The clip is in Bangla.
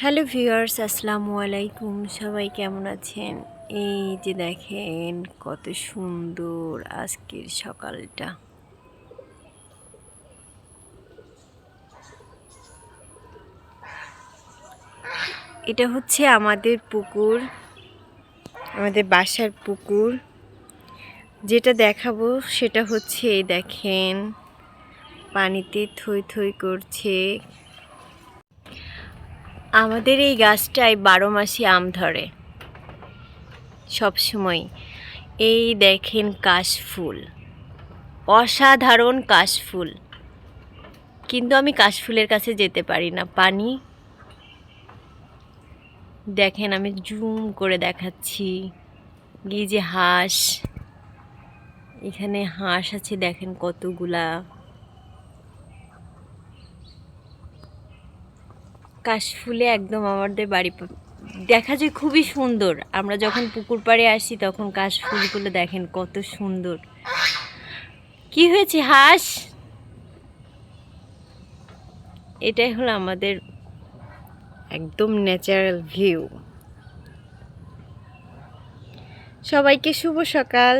হ্যালো ভিউয়ার্স, আসসালামু আলাইকুম। সবাই কেমন আছেন? এই যে দেখেন কত সুন্দর আজকের সকালটা। এটা হচ্ছে আমাদের পুকুর, আমাদের বাসার পুকুর। যেটা দেখাবো সেটা হচ্ছে এই দেখেন, পানিতে থই থই করছে। আমাদের এই গাছটায় বারো মাসে আম ধরে। সব সময় এই দেখেন কাশফুল অসাধারণ কাশফুল কিন্তু আমি কাশফুলের কাছে যেতে পারি না। পানি। দেখেন আমি জুম করে দেখাচ্ছি। এই যে হাঁস। এখানে হাঁস আছে, দেখেন কতগুলা। কাশফুলে একদম আমাদের বাড়ি, দেখা যায় খুবই সুন্দর। আমরা যখন পুকুর পাড়ে আসি, তখন কাশফুলগুলো দেখেন কত সুন্দর। কি হয়েছে, হাঁস? এটাই হলো আমাদের একদম ন্যাচারাল ভিউ সবাইকে শুভ সকাল।